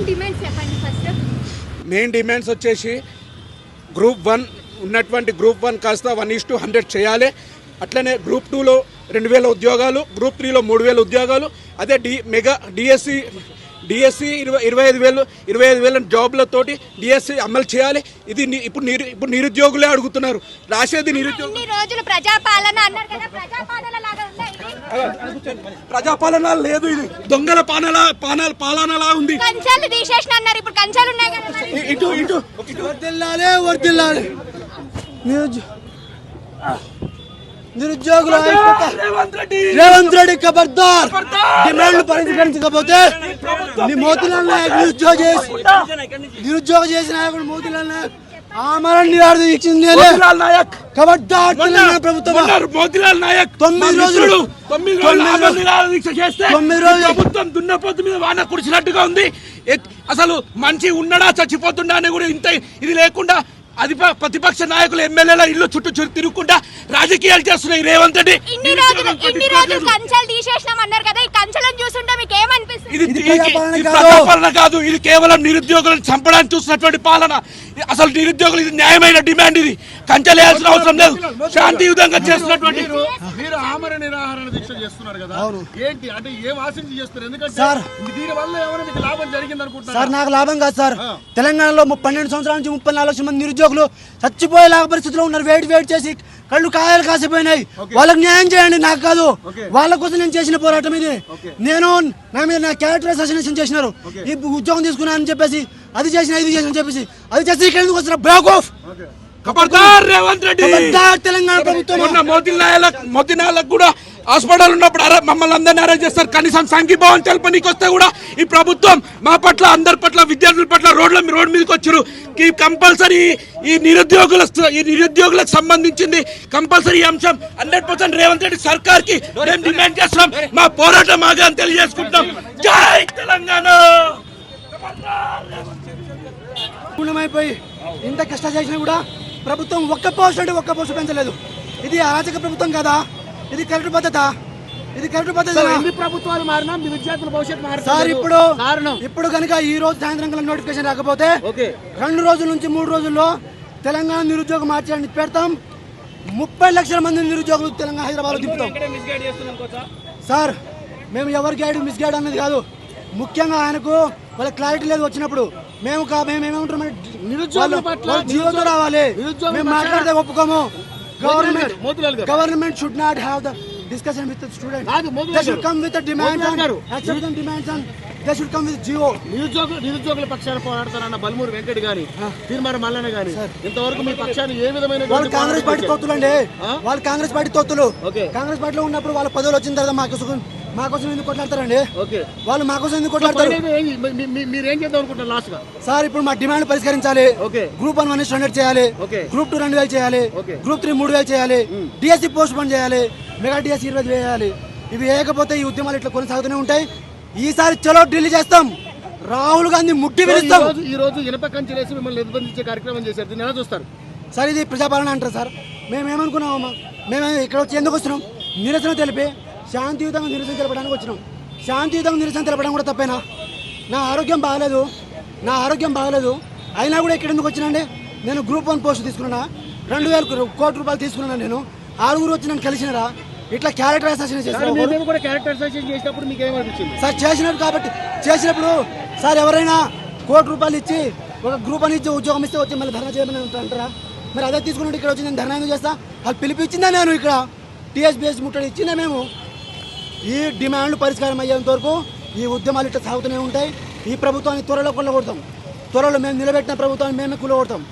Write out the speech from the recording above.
Main demands చెప్పండి first main demands వచ్చేసి group one ఉన్నటువంటి గ్రూప్ వన్ కాస్త వన్ ఈస్ టు హండ్రెడ్ చేయాలి. అట్లనే గ్రూప్ టూలో రెండు వేల ఉద్యోగాలు గ్రూప్ త్రీలో మూడు వేల ఉద్యోగాలు అదే డి మెగా డిఎస్సి డిఎస్సి ఇరవై ఇరవై ఐదు వేలు ఇరవై ఐదు వేల జాబ్లతోటి డిఎస్సి అమలు చేయాలి. ఇది ఇప్పుడు నిరు ఇప్పుడు నిరుద్యోగులే అడుగుతున్నారు. రాసేది నిరుద్యోగ ఇన్ని రోజులు ప్రజాపాలన అన్నారు కదా ప్రజాపాలన లాగా ఉందా ఇది? ప్రజాపాలన లేదు ఇది. దొంగల పాలన పాలన పాలనలా ఉంది. కంచాలు తీసేసిన అన్నారు. ఇప్పుడు కంచాలు ఉన్నాయి కదా మరి. ఇటు ఇటు. వర్దిల్లాలి వర్దిల్లాలి నిరుద్యో నిరుద్యోగుల ఐక్యత రేవంత్ రెడ్డి! రేవంత్ రెడ్డి ఖబర్దార్ డిమాండ్లు పరిష్కరించకపోతే నీ మోతిలాల్ నాయక్ నిరుద్యోగ చేసి నిరుద్యోగ చేసిన నాయకుడు మోతిలాల్ నాయక్ ఆమరణ నిరాడు ఇచ్చింది నేనే. మోతిలాల్ నాయక్. ఖబర్దార్ తెలంగాణ ప్రభుత్వం మొన్న మోతిలాల్ నాయక్. తొమ్మిది రోజులు. తొమ్మిది రోజులు దీక్ష చేస్తే తొమ్మిది రోజులు. ప్రభుత్వం దున్నపోతు మీద వాన కురిసినట్టుగా ఉంది. ఎత్- అసలు మంచి ఉండడా చచ్చిపోతుండా అని కూడా ఇంత ఇది లేకుండా అది ప్రతిపక్ష నాయకులు ఎమ్మెల్యేల ఇల్లు చుట్టూ చుట్టూ తిరుగుకుంటా రాజకీయాలు చేస్తున్నాయి రేవంత్ రెడ్డి. ఇన్ని రోజులు ఇన్ని రోజులు కంచాలు తీసేసినాం అన్నారు కదా ఈ కంచాలను చూస్తుంటే మీకు ఏమనిపిస్తుంది? ఇది. ప్రజాపాలన కాదు. ఇది కేవలం నిరుద్యోగులను చంపడానికి చూసినటువంటి పాలన. అసలు నిరుద్యోగులు ఇది న్యాయమైన డిమాండ్ ఇది. కంచెలేయాల్సిన అవసరం లేదు. శాంతియుతంగా చేస్తున్నటువంటి మీరు ఆమర నిరాహరణ దీక్ష చేస్తున్నారు కదా. ఏంటి? అంటే ఏం ఆశించి చేస్తారు ఎందుకంటే సార్. దీని వల్ల ఏమైనా మీకు లాభం జరిగింది అనుకుంటున్నారు? సార్ నాకు లాభం కాదు సార్. తెలంగాణలో పన్నెండు సంవత్సరాల నుంచి ముప్పై నాలుగు లక్షల మంది నిరుద్యోగులు చచ్చిపోయేలాగా పరిస్థితిలో ఉన్నారు. వెయిట్ వెయిట్ చేసి కళ్ళు కాయలు కాసిపోయినాయి. వాళ్ళకి న్యాయం చేయండి నాకు కాదు. వాళ్ళ కోసం నేను చేసిన పోరాటం ఇది. నేను నా మీద నా క్యారెక్టర్ అసాసినేషన్ చేసినారు. ఈ ఉద్యోగం తీసుకున్నా అని చెప్పేసి అది చేసిన ఇది చేసిన చెప్పేసి. అది చేసి ఇక్కడ ఎందుకు వస్తున్నా బ్రేక్ ఆఫ్ ఖబర్దార్ రేవంత్ రెడ్డి. తెలంగాణ ప్రభుత్వం. మొన్న మోతిలాయలకు మోతినాలకు కూడా హాస్పిటల్ ఉన్నప్పుడు అరే మమ్మల్ని అందరినీ అరెస్ట్ చేస్తారు. కనీసం సంఘీభావం తెలపనీకి వస్తే కూడా ఈ ప్రభుత్వం మా పట్ల అందరి పట్ల విద్యార్థుల పట్ల రోడ్ల రోడ్డు మీదకి వచ్చారు. ఈ కంపల్సరీ ఈ నిరుద్యోగుల ఈ నిరుద్యోగులకు సంబంధించింది కంపల్సరీ అంశం. హండ్రెడ్ పర్సెంట్ రేవంత్ రెడ్డి సర్కార్కి మేము డిమాండ్ చేస్తున్నాం. మా పోరాటం ఆగా తెలియజేసుకుంటాం జై తెలంగాణ! పూర్ణమైపోయి ఇంత కష్టం చేసినా కూడా ప్రభుత్వం ఒక్క పోస్ట్ అంటే ఒక్క పోస్ట్ పెంచలేదు. ఇది అరాచక ప్రభుత్వం కదా? ఇది కరెక్ట్ పద్ధత? ఇది కరెక్ట్ పద్ధతి ఎన్ని ప్రభుత్వాలు మారినా మీ విద్యార్థుల భవిష్యత్తు మారుతుంది సార్ ఇప్పుడు ఇప్పుడు కనుక ఈ రోజు సాయంత్రం కనుక నోటిఫికేషన్ రాకపోతే రెండు రోజుల నుంచి మూడు రోజుల్లో తెలంగాణ నిరుద్యోగం మార్చడానికి పెడతాం. ముప్పై లక్షల మంది నిరుద్యోగులు తెలంగాణ హైదరాబాద్ దింపుతాం. సార్ మేము ఎవరి గైడ్ మిస్ గైడ్ అన్నది కాదు. ముఖ్యంగా ఆయనకు వాళ్ళ క్లారిటీ లేదు వచ్చినప్పుడు. మేము మేము ఏమంటాం నిరుద్యోగుల పట్ల జీవోతో రావాలి. మేము మాట్లాడితే ఒప్పుకోము. గవర్నమెంట్ గారు. Government should not have the గారు. కమ్ విత్ డిమాండ్స్ మోతిలాల్ గారు. Accept them demands and they should come with GO నిరుద్యోగుల నిరుద్యోగుల పక్షాన పోరాడతారన్న బల్మూరి వెంకట్ గాని తీర్మాన మల్లన్న గాని ఇంతవరకు మీ పక్షాన్ని ఏ విధమైన వాళ్ళు కాంగ్రెస్ పార్టీ తొత్తులు అండి వాళ్ళు కాంగ్రెస్ పార్టీ తొత్తులు. కాంగ్రెస్ పార్టీలో ఉన్నప్పుడు వాళ్ళ పదవులు వచ్చిన తర్వాత మాకోసం ఎందుకు కొట్లాడతారండి? ఓకే. వాళ్ళు మాకోసం ఎందుకు కొట్లాడతారు? మీరేం చేద్దాం అనుకుంటున్నారు లాస్ట్గా? సార్ ఇప్పుడు మా డిమాండ్ పరిష్కరించాలి. Okay. Group one one standard చేయాలి. ఓకే. గ్రూప్ టూ రెండు వేలు చేయాలి. ఓకే. గ్రూప్ త్రీ మూడు వేలు చేయాలి. డిఎస్సి పోస్ట్ పోన్ చేయాలి. మెగా డిఎస్సి ఇరవై ఐదు చేయాలి ఇవి వేయకపోతే ఈ ఉద్యమాలు ఇట్లా కొనసాగుతూనే ఉంటాయి. ఈసారి చలో ఢిల్లీ చేస్తాం. రాహుల్ గాంధీ ముట్టి విరుస్తాం. ఈ రోజు ఇనప కంచెలేసి మిమ్మల్ని నిర్బంధించే కార్యక్రమం చేశారు. దీన్ని ఎలా చూస్తారు? సార్ ఇది ప్రజాపాలన అంటారు సార్. మేము ఏమనుకున్నామమ్మా మేము ఇక్కడ వచ్చి ఎందుకు వచ్చినాం నిరసన తెలిపి శాంతియుతంగా నిరసన తెలపడానికి వచ్చినాం. శాంతియుతంగా నిరసన తెలపడం కూడా తప్పేనా? నా ఆరోగ్యం బాగలేదు. నా ఆరోగ్యం బాగలేదు. అయినా కూడా ఇక్కడ ఎందుకు వచ్చినండి నేను గ్రూప్ వన్ పోస్ట్ తీసుకున్నా రెండు వేల కోటి రూపాయలు తీసుకున్నాను నేను? ఆరుగురు వచ్చి నన్ను కలిసినారా? ఇట్లా క్యారెక్టర్ అసాసినేషన్ సార్, చేసినప్పుడు సార్ కాబట్టి చేసినప్పుడు సార్ ఎవరైనా కోటి రూపాయలు ఇచ్చి ఒక గ్రూప్ అని ఇచ్చి ఉద్యోగం ఇస్తే వచ్చి మళ్ళీ ధర్నా చేయమని అంటారా? మరి అదే తీసుకున్నట్టు ఇక్కడ వచ్చి నేను ధర్నా ఎందుకు చేస్తా? వాళ్ళు పిలిపించిందా నేను ఇక్కడ? టీఎస్బీఎస్ ముట్టడి ఇచ్చిందా మేము? ఈ డిమాండ్లు పరిష్కారం అయ్యేంత వరకు ఈ ఉద్యమాలు ఇట్లా సాగుతూనే ఉంటాయి. ఈ ప్రభుత్వాన్ని త్వరలో కొల్లగొడతాం. త్వరలో మేము నిలబెట్టిన ప్రభుత్వాన్ని మేమే కూలగొడతాం.